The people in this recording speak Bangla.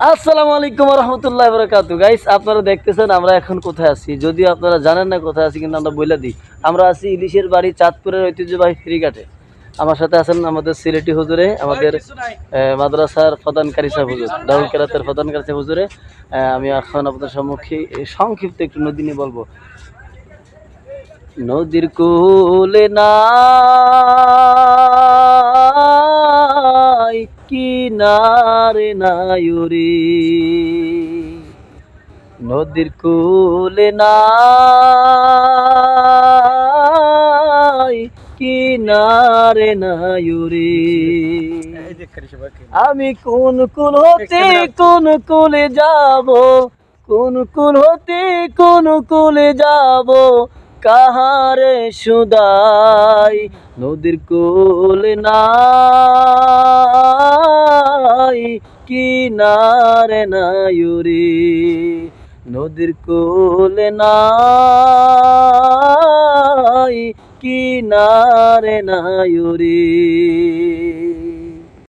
আসসালামু আলাইকুম রহমতুল্লাহ বরকাত গাইস আপনারা দেখতেছেন আমরা এখন কোথায় আছি? যদি আপনারা জানেন না কোথায় আছি কিন্তু আমরা বলে দিই। আমরা আছি ইলিশের বাড়ি চাঁদপুরের ঐতিহ্যবাহী ফেরিঘাটে। আমার সাথে আছেন আমাদের সিলেটি হুজুরে আমাদের মাদ্রাসার প্রধানকারী সাহেব হুজুর দারুল কেরাতের প্রধানকারী সাহেব হুজুরে। আমি এখন আপনাদের সম্মুখে সংক্ষিপ্ত একটু নদী নিয়ে বলব। নদীর কুলে নাই কিনারে নায়ুরি। নদীর কুলে নাই কিনারে নায়ুরি। আমি কোন কুল হতে কোন কুলে যাব? কোন কুল হতে কোন কুলে যাব? কাহারে সুদাই? নদীর কুল নাই কিনারে নায়ুরি নদীর কোলে নাই কিনারে নায়ুরি।